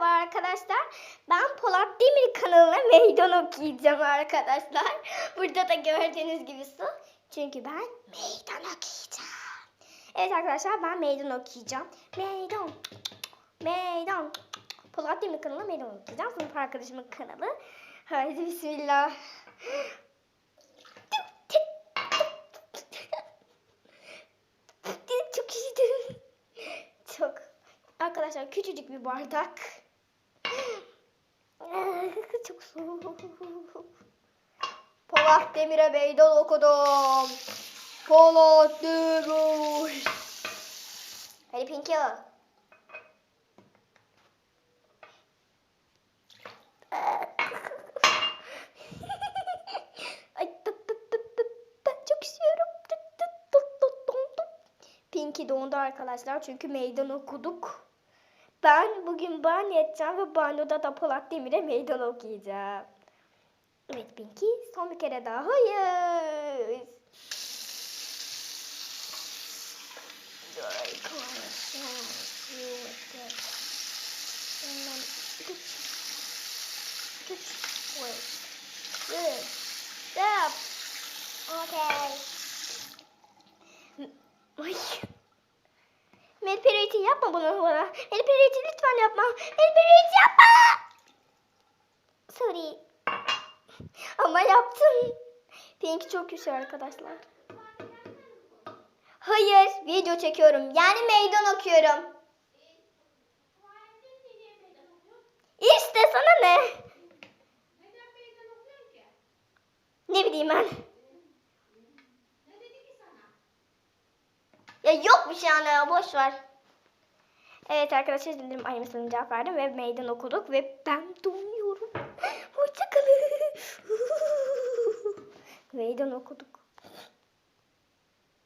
merhaba arkadaşlar. Ben Polat Demir kanalına meydan okuyacağım arkadaşlar. Burada da gördüğünüz gibi su. Çünkü ben meydan okuyacağım. Evet arkadaşlar ben meydan okuyacağım. Meydan. Meydan. Polat Demir kanalına meydan okuyacağım. Sınıf arkadaşımın kanalı. Haydi bismillah. Çok. Arkadaşlar küçücük bir bardak. Polat Demir'e meydan okudum. Polat Demir. Hadi Pinky. Tıp. Pinky dondu arkadaşlar çünkü meydan okuduk. Ben bugün banyo edeceğim ve banyoda da Polat Demir'e meydan okuyacağım. Evet Pinky son bir kere daha hayır. Stop. Okay. Ay. Melperiti yapma bunu bana. Melperiti lütfen yapma. Melperiti yapma. Sorry. Ama yaptım. Pink çok güzel arkadaşlar. Hayır, video çekiyorum. Yani meydan okuyorum. İşte sana ne? Ne bileyim ben. Ne dedi ki sana? Ya yok bir şey anne ya boş ver. Evet arkadaşlar dedim annemesine cevap verdim ve meydan okuduk ve ben donuyorum. Hoşçakalın. meydan okuduk.